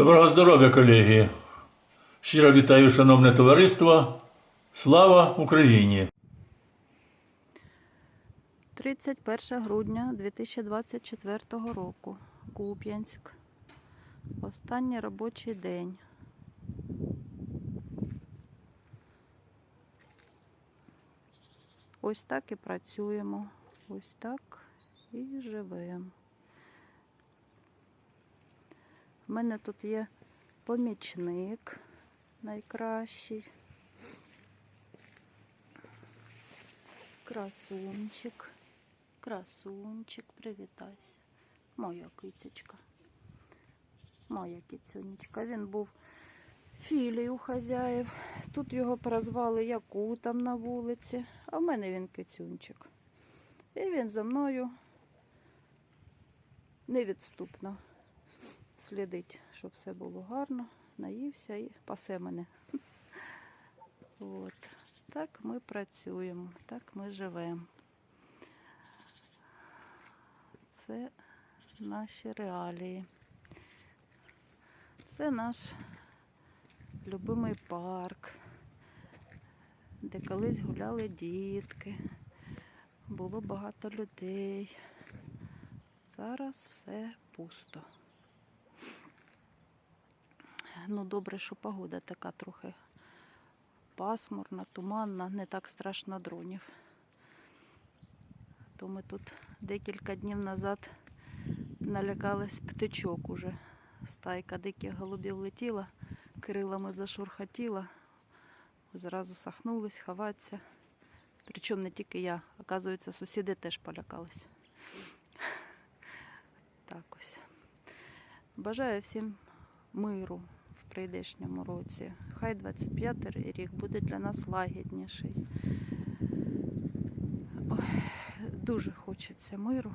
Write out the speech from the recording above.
Доброго здоров'я, колеги! Щиро вітаю, шановне товариство. Слава Україні! 31 грудня 2024 року. Куп'янськ. Останній робочий день. Ось так і працюємо. Ось так і живемо. У мене тут є помічник найкращий. Красунчик. Красунчик, привітайся. Моя кицечка. Моя кицюнечка. Він був філій хазяїв. Тут його прозвали Якутом на вулиці, а в мене він кицюнчик. І він за мною невідступно слідить, щоб все було гарно, наївся і пасе мене. От. Так ми працюємо, так ми живемо. Це наші реалії. Це наш любимий парк, де колись гуляли дітки, було багато людей. Зараз все пусто. Ну, добре, що погода така трохи пасмурна, туманна, не так страшно дронів. То ми тут декілька днів назад налякались птичок уже. Стайка диких голубів летіла, крилами зашурхотіла, зразу сахнулись, ховаться. Причому не тільки я, оказується, сусіди теж полякались. Так ось. Бажаю всім миру прийдешньому році. Хай 25 рік буде для нас лагідніший. Ой, дуже хочеться миру